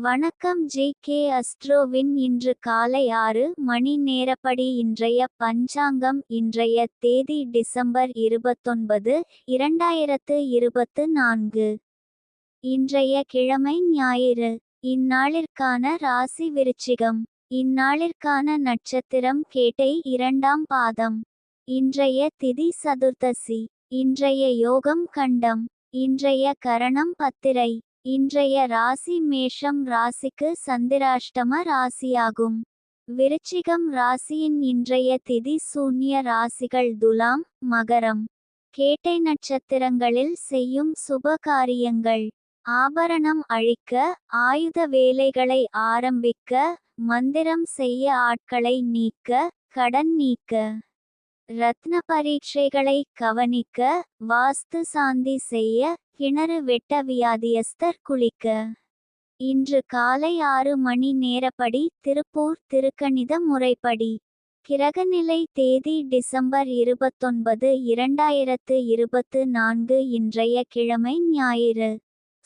வணக்கம் J K அஸ்ட்ரோவின். இன்று காலை ஆறு மணி நேரப்படி இன்றைய பஞ்சாங்கம் இன்றைய தேதி டிசம்பர் இருபத்தொன்பது இரண்டாயிரத்து இருபத்து நான்கு. இன்றைய கிழமை ஞாயிறு இந்நாளிற்கான ராசி விருச்சிகம் இந்நாளிற்கான நட்சத்திரம் கேட்டை இரண்டாம் பாதம். இன்றைய திதி சதுர்த்தசி இன்றைய யோகம் கண்டம் இன்றைய கரணம் பத்திரை. இன்றைய ராசி மேஷம் ராசிக்கு சந்திராஷ்டம ராசியாகும். விருச்சிகம் ராசியின் இன்றைய திதி சூன்ய ராசிகள் துலாம் மகரம். கேட்டை நட்சத்திரங்களில் செய்யும் சுப காரியங்கள். ஆபரணம் அழிக்க ஆயுத வேலைகளை ஆரம்பிக்க மந்திரம் செய்ய ஆட்களை நீக்க கடன் நீக்க. ரத்ன பரீட்சைகளை கவனிக்க வாஸ்து சாந்தி செய்ய கிணறு வெட்ட வியாதியஸ்தர் குளிக்க. இன்று காலை ஆறு மணி நேரப்படி திருப்பூர் திருக்கணித முறைப்படி. கிரகநிலை தேதி டிசம்பர் இருபத்தொன்பது இரண்டாயிரத்து இருபத்து நான்கு இன்றைய கிழமை ஞாயிறு.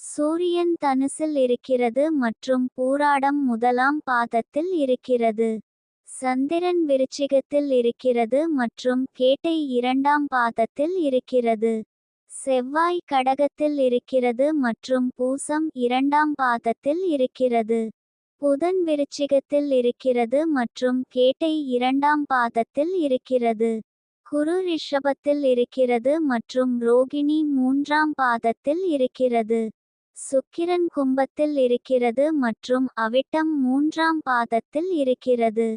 சூரியன் தனுசில் இருக்கிறது மற்றும் பூராடம் முதலாம் பாதத்தில் இருக்கிறது. சந்திரன் விருச்சிகத்தில் இருக்கிறது மற்றும் கேட்டை இரண்டாம் பாதத்தில் இருக்கிறது. செவ்வாய் கடகத்தில் இருக்கிறது மற்றும் பூசம் இரண்டாம் பாதத்தில் இருக்கிறது. புதன் விருச்சிகத்தில் இருக்கிறது மற்றும் கேட்டை இரண்டாம் பாதத்தில் இருக்கிறது. குரு ரிஷபத்தில் இருக்கிறது மற்றும் ரோகிணி மூன்றாம் பாதத்தில் இருக்கிறது. சுக்கிரன் கும்பத்தில் இருக்கிறது மற்றும் அவிட்டம் மூன்றாம் பாதத்தில் இருக்கிறது.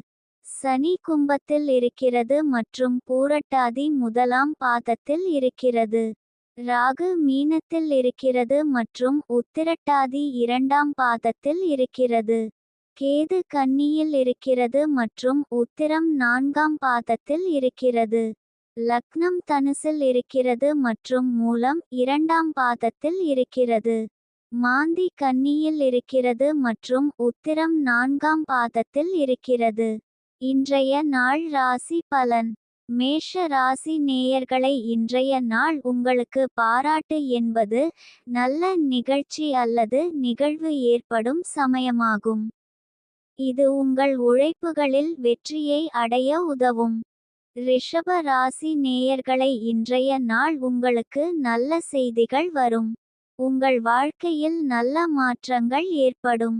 சனி கும்பத்தில் இருக்கிறது மற்றும் பூரட்டாதி முதலாம் பாதத்தில் இருக்கிறது. ராகு மீனத்தில் இருக்கிறது மற்றும் உத்திரட்டாதி இரண்டாம் பாதத்தில் இருக்கிறது. கேது கன்னியில் இருக்கிறது மற்றும் உத்திரம் நான்காம் பாதத்தில் இருக்கிறது. லக்னம் தனுசில் இருக்கிறது மற்றும் மூலம் இரண்டாம் பாதத்தில் இருக்கிறது. மாந்தி கன்னியில் இருக்கிறது மற்றும் உத்திரம் நான்காம் பாதத்தில் இருக்கிறது. இன்றைய நாள் ராசி பலன். மேஷ ராசி நேயர்களை இன்றைய நாள் உங்களுக்கு பாராட்டு என்பது நல்ல நிகழ்ச்சி அல்லது நிகழ்வு ஏற்படும் சமயமாகும். இது உங்கள் உழைப்புகளில் வெற்றியை அடைய உதவும். ரிஷப ராசி நேயர்களை இன்றைய நாள் உங்களுக்கு நல்ல செய்திகள் வரும். உங்கள் வாழ்க்கையில் நல்ல மாற்றங்கள் ஏற்படும்.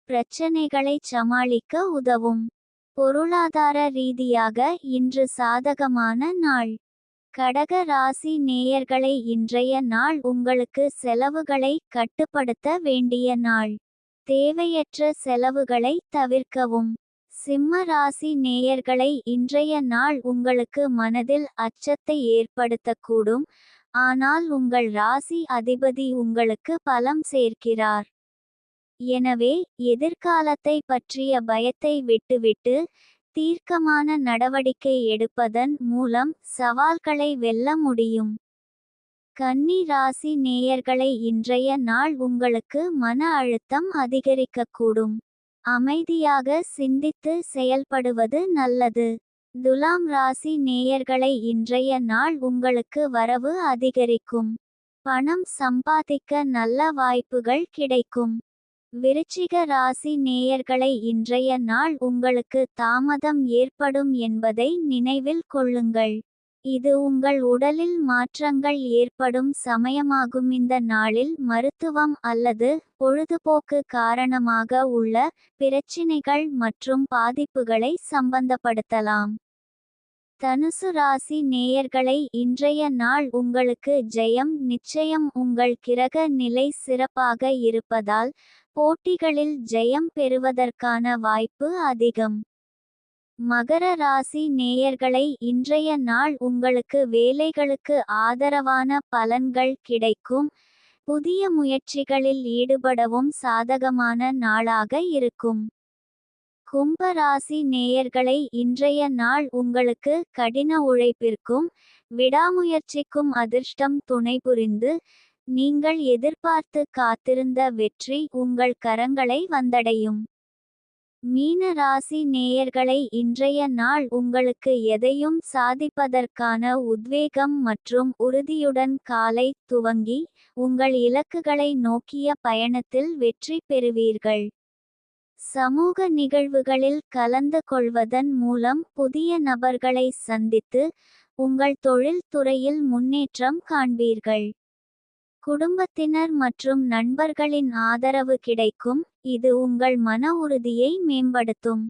பிரச்சனைகளை சமாளிக்க உதவும். பொருளாதார ரீதியாக இன்று சாதகமான நாள். கடக ராசி நேயர்களை இன்றைய நாள் உங்களுக்கு செலவுகளை கட்டுப்படுத்த வேண்டிய நாள். தேவையற்ற செலவுகளை தவிர்க்கவும். சிம்ம ராசி நேயர்களை இன்றைய நாள் உங்களுக்கு மனதில் அச்சத்தை ஏற்படுத்தக்கூடும். ஆனால் உங்கள் ராசி அதிபதி உங்களுக்கு பலம் சேர்க்கிறார். எனவே எதிர்காலத்தை பற்றிய பயத்தை விட்டுவிட்டு தீர்க்கமான நடவடிக்கை எடுப்பதன் மூலம் சவால்களை வெல்ல முடியும். கன்னி ராசி நேயர்களை இன்றைய நாள் உங்களுக்கு மன அழுத்தம் அதிகரிக்கக்கூடும். அமைதியாக சிந்தித்து செயல்படுவது நல்லது. துலாம் ராசி நேயர்களை இன்றைய நாள் உங்களுக்கு வரவு அதிகரிக்கும். பணம் சம்பாதிக்க நல்ல வாய்ப்புகள் கிடைக்கும். விருச்சிக ராசி நேயர்களை இன்றைய நாள் உங்களுக்கு தாமதம் ஏற்படும் என்பதை நினைவில் கொள்ளுங்கள். இது உங்கள் உடலில் மாற்றங்கள் ஏற்படும் சமயமாகும். இந்த நாளில் மருத்துவம் அல்லது பொழுதுபோக்கு காரணமாக உள்ள பிரச்சினைகள் மற்றும் பாதிப்புகளை சம்பந்தப்படுத்தலாம். தனுசு ராசி நேயர்களை இன்றைய நாள் உங்களுக்கு ஜெயம் நிச்சயம் உங்கள் கிரக நிலை சிறப்பாக இருப்பதால் போட்டிகளில் ஜெயம் பெறுவதற்கான வாய்ப்பு அதிகம். மகர ராசி நேயர்களை இன்றைய நாள் உங்களுக்கு வேலைகளுக்கு ஆதரவான பலன்கள் கிடைக்கும். புதிய முயற்சிகளில் ஈடுபடவும் சாதகமான நாளாக இருக்கும். கும்ப ராசி நேயர்களை இன்றைய நாள் உங்களுக்கு கடின உழைப்பிற்கும் விடாமுயற்சிக்கும் அதிர்ஷ்டம் துணை புரிந்து நீங்கள் எதிர்பார்த்து காத்திருந்த வெற்றி உங்கள் கரங்களை வந்தடையும். மீன ராசி நேயர்களை இன்றைய நாள் உங்களுக்கு எதையும் சாதிப்பதற்கான உத்வேகம் மற்றும் உறுதியுடன் காலை துவங்கி உங்கள் இலக்குகளை நோக்கிய பயணத்தில் வெற்றி பெறுவீர்கள். சமூக நிகழ்வுகளில் கலந்து கொள்வதன் மூலம் புதிய நபர்களை சந்தித்து உங்கள் தொழில் துறையில் முன்னேற்றம் காண்பீர்கள். குடும்பத்தினர் மற்றும் நண்பர்களின் ஆதரவு கிடைக்கும். இது உங்கள் மன உறுதியை மேம்படுத்தும்.